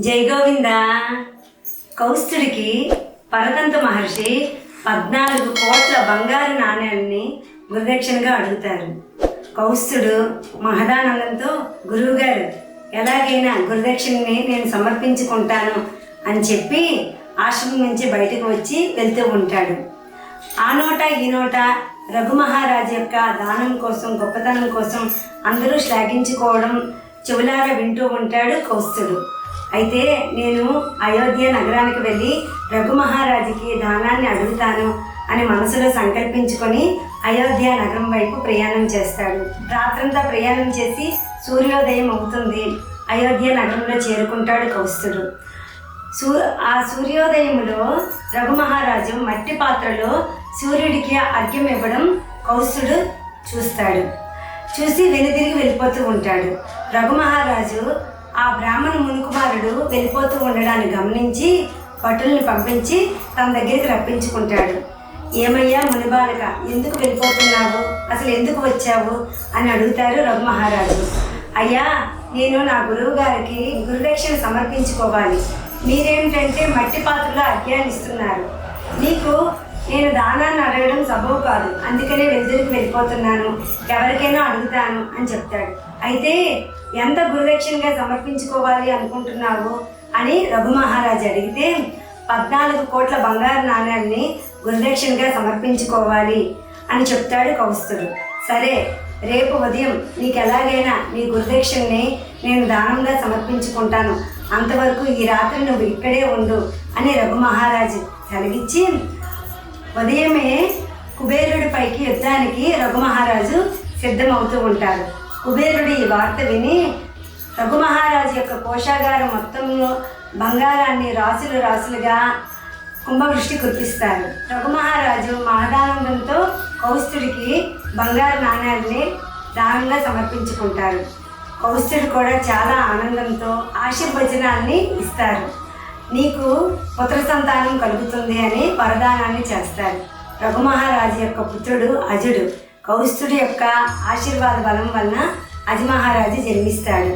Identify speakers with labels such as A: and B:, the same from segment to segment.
A: జై గోవింద. కౌస్తుడికి పరతంత మహర్షి పద్నాలుగు కోట్ల బంగారు నాణ్యాన్ని గురుదక్షిణగా అడుగుతారు. కౌస్తుడు మహదానందంతో గురువుగారు ఎలాగైనా గురుదక్షిణని నేను సమర్పించుకుంటాను అని చెప్పి ఆశ్రమం నుంచి బయటకు వచ్చి వెళ్తూ ఉంటాడు. ఆ నోట ఈ నోట రఘుమహారాజు యొక్క దానం కోసం గొప్పతనం కోసం అందరూ శ్లాఘించుకోవడం చెవులారా వింటూ ఉంటాడు కౌస్తుడు. అయితే నేను అయోధ్య నగరానికి వెళ్ళి రఘుమహారాజుకి దానాన్ని అడుగుతాను అని మనసులో సంకల్పించుకొని అయోధ్య నగరం వైపు ప్రయాణం చేస్తాడు. రాత్రంతా ప్రయాణం చేసి సూర్యోదయం అవుతుంది. అయోధ్య నగరంలో చేరుకుంటాడు కౌస్తుడు. సూ ఆ సూర్యోదయంలో రఘుమహారాజు మట్టి పాత్రలో సూర్యుడికి అర్ఘ్యం ఇవ్వడం కౌస్తుడు చూస్తాడు. చూసి వెనుదిరిగి వెళ్ళిపోతూ ఉంటాడు. రఘుమహారాజు ఆ బ్రాహ్మణ మునుకుమారుడు వెళ్ళిపోతూ ఉండడాన్ని గమనించి భటుల్ని పంపించి తన దగ్గరికి రప్పించుకుంటాడు. ఏమయ్యా మునిబాలక ఎందుకు వెళ్ళిపోతున్నావు? అసలు ఎందుకు వచ్చావు? అని అడుగుతారు రఘుమహారాజు అయ్యా నేను నా గురువు గారికి గురుదక్షిణ సమర్పించుకోవాలి. మీరేమిటంటే మట్టి పాత్రలో అజ్ఞానిస్తున్నారు మీకు నేను దానాన్ని అడగడం సబబు కాదు. అందుకనే వెలుతురికి వెళ్ళిపోతున్నాను. ఎవరికైనా అడుగుతాను అని చెప్తాడు. అయితే ఎంత గురుదక్షిణగా సమర్పించుకోవాలి అనుకుంటున్నావు అని రఘుమహారాజు అడిగితే పద్నాలుగు కోట్ల బంగారు నాణ్యాన్ని గురుదక్షిణగా సమర్పించుకోవాలి అని చెప్తాడు కౌస్తుడు. సరే రేపు ఉదయం నీకు ఎలాగైనా నీ గురుదక్షిణని నేను దానంగా సమర్పించుకుంటాను. అంతవరకు ఈ రాత్రి నువ్వు ఇక్కడే ఉండు అని రఘుమహారాజు సెలవిచ్చి ఉదయమే కుబేరుడి పైకి యుద్ధానికి రఘుమహారాజు సిద్ధమవుతూ ఉంటారు. కుబేరుడు ఈ వార్త విని రఘుమహారాజు యొక్క కోశాగారం మొత్తంలో బంగారాన్ని రాసులు రాసులుగా కుంభవృష్టి కురిపిస్తారు. రఘుమహారాజు మహదానందంతో కౌస్తుడికి బంగారు నాణ్యాలని దానంగా సమర్పించుకుంటారు. కౌస్తుడు కూడా చాలా ఆనందంతో ఆశీర్వచనాన్ని ఇస్తారు. నీకు పుత్ర సంతానం కలుగుతుంది అని వరదానాన్ని చేస్తారు రఘుమహారాజు యొక్క పుత్రుడు అజుడు. కౌస్తుడి యొక్క ఆశీర్వాద బలం వలన అజమహారాజు జన్మిస్తాడు.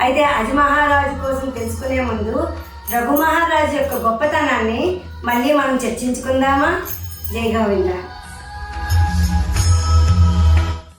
A: అయితే అజమహారాజు కోసం తెలుసుకునే ముందు రఘుమహారాజు యొక్క గొప్పతనాన్ని మళ్ళీ మనం చర్చించుకుందామా? జై గోవిందా.